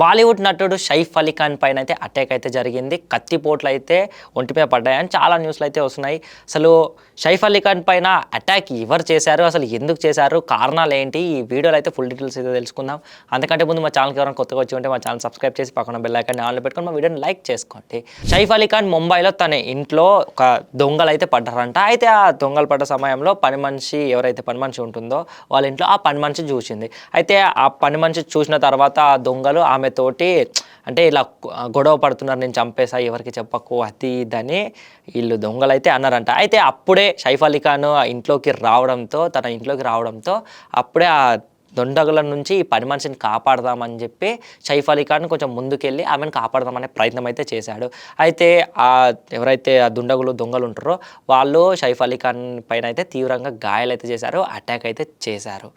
బాలీవుడ్ నటుడు షైఫ్ అలీ ఖాన్ పైన అయితే అటాక్ అయితే జరిగింది. కత్తిపోట్లు అయితే ఒంటిపై పడ్డాయని చాలా న్యూస్లు అయితే వస్తున్నాయి. అసలు షైఫ్ అలీ ఖాన్ పైన అటాక్ ఎవరు చేశారు? అసలు ఎందుకు చేశారు? కారణాలు ఏంటి? ఈ వీడియోలో అయితే ఫుల్ డీటెయిల్స్ అయితే తెలుసుకుందాం. అంతకంటే ముందు మా ఛానల్కి ఎవరైనా కొత్తగా వచ్చి ఉంటే మా ఛానల్ సబ్స్క్రైబ్ చేసి పక్కన బెల్ ఐకాన్ ఆన్లో పెట్టుకొని మా వీడియోని లైక్ చేసుకోండి. షైఫ్ అలీ ఖాన్ ముంబైలో తన ఇంట్లో ఒక దొంగలు అయితే పడ్డారంట. అయితే ఆ దొంగలు పడ్డ సమయంలో పని మనిషి ఎవరైతే పని మనిషి ఉంటుందో వాళ్ళ ఇంట్లో ఆ పని మనిషి చూసింది. అయితే ఆ పని మనిషి చూసిన తర్వాత ఆ దొంగలు ఆమె తోటి అంటే ఇలా గొడవ పడుతున్నారు నేను చంపేసా ఎవరికి చెప్పకు అది ఇదని వీళ్ళు దొంగలు అయితే అన్నారంట. అయితే అప్పుడే షైఫ్ అలీ ఖాన్ ఇంట్లోకి రావడంతో తన ఇంట్లోకి రావడంతో అప్పుడే ఆ దొండగుల నుంచి ఈ పని మనిషిని కాపాడదామని చెప్పి షైఫ్ అలీ ఖాన్ కొంచెం ముందుకెళ్ళి ఆమెను కాపాడదామనే ప్రయత్నం అయితే చేశాడు. అయితే ఆ ఎవరైతే ఆ దుండగులు దొంగలు ఉంటారో వాళ్ళు షైఫ్ అలీ ఖాన్ పైన అయితే తీవ్రంగా గాయాలైతే చేశారు అటాక్ అయితే చేశారు.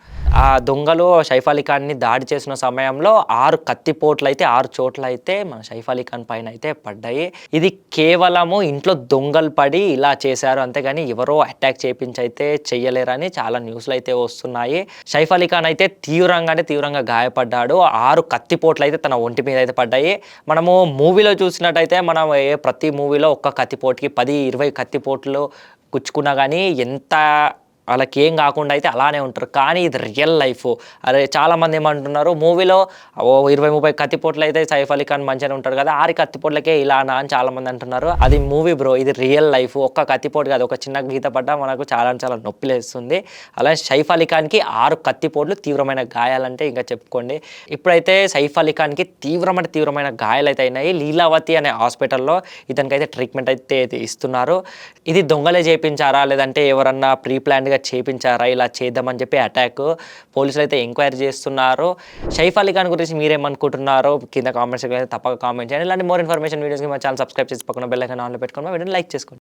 ఆ దొంగలు షైఫ్ అలీ ఖాన్ని దాడి చేసిన సమయంలో ఆరు కత్తిపోట్లు అయితే ఆరు చోట్ల అయితే మన షైఫ్ అలీ ఖాన్ పైన అయితే పడ్డాయి. ఇది కేవలము ఇంట్లో దొంగలు పడి ఇలా చేశారు. అంతేగాని ఎవరో అటాక్ చేయించైతే అయితే చెయ్యలేరని చాలా న్యూస్లు అయితే వస్తున్నాయి. షైఫ్ అలీ ఖాన్ అయితే తీవ్రంగా అంటే తీవ్రంగా గాయపడ్డాడు. ఆరు కత్తిపోట్లు అయితే తన ఒంటి మీద అయితే పడ్డాయి. మనము మూవీలో చూసినట్టయితే మనం ఏ ప్రతి మూవీలో ఒక్క కత్తిపోటుకి పది ఇరవై కత్తిపోట్లు గుచ్చుకున్నా కానీ ఎంత వాళ్ళకి ఏం కాకుండా అయితే అలానే ఉంటారు. కానీ ఇది రియల్ లైఫ్ అరే చాలామంది ఏమంటున్నారు మూవీలో ఓ ఇరవై ముప్పై కత్తిపోట్లు అయితే సైఫ్ అలీ ఖాన్ మంచిగానే ఉంటాడు కదా ఆరు కత్తిపోట్లకే ఇలానా అని చాలామంది అంటున్నారు. అది మూవీ బ్రో ఇది రియల్ లైఫ్ ఒక్క కత్తిపోటు కాదు ఒక చిన్న గీత పడ్డ మనకు చాలా చాలా నొప్పి లేస్తుంది. అలాగే సైఫ్ అలీ ఖాన్కి ఆరు కత్తిపోట్లు తీవ్రమైన గాయాలంటే ఇంకా చెప్పుకోండి. ఇప్పుడైతే సైఫ్ అలీ ఖాన్కి తీవ్రమైన తీవ్రమైన గాయాలు అయితే అయినాయి. లీలావతి అనే హాస్పిటల్లో ఇతనికైతే ట్రీట్మెంట్ అయితే ఇస్తున్నారు. ఇది దొంగలే చేయించారా లేదంటే ఎవరన్నా ప్రీ ప్లాన్డ్గా చేపించారా ఇలా చేద్దామని చెప్పి అటాక్ పోలీసులు అయితే ఎంక్వైరీ చేస్తున్నారు. షైఫ్ అలీ ఖాన్ గురించి మీరేమనుకుంటున్నారో కింద కామెంట్స్ అయితే తప్పక కామెంట్ చేయండి. ఇలాంటి మోర్ ఇన్ఫర్మేషన్ వీడియోస్కి మా ఛానల్ సబ్స్క్రైబ్ చేసి పక్కన బెల్ ఐకాన్ ఆన్లో పెట్టుకొని మా వీడియోని లైక్ చేసుకోండి.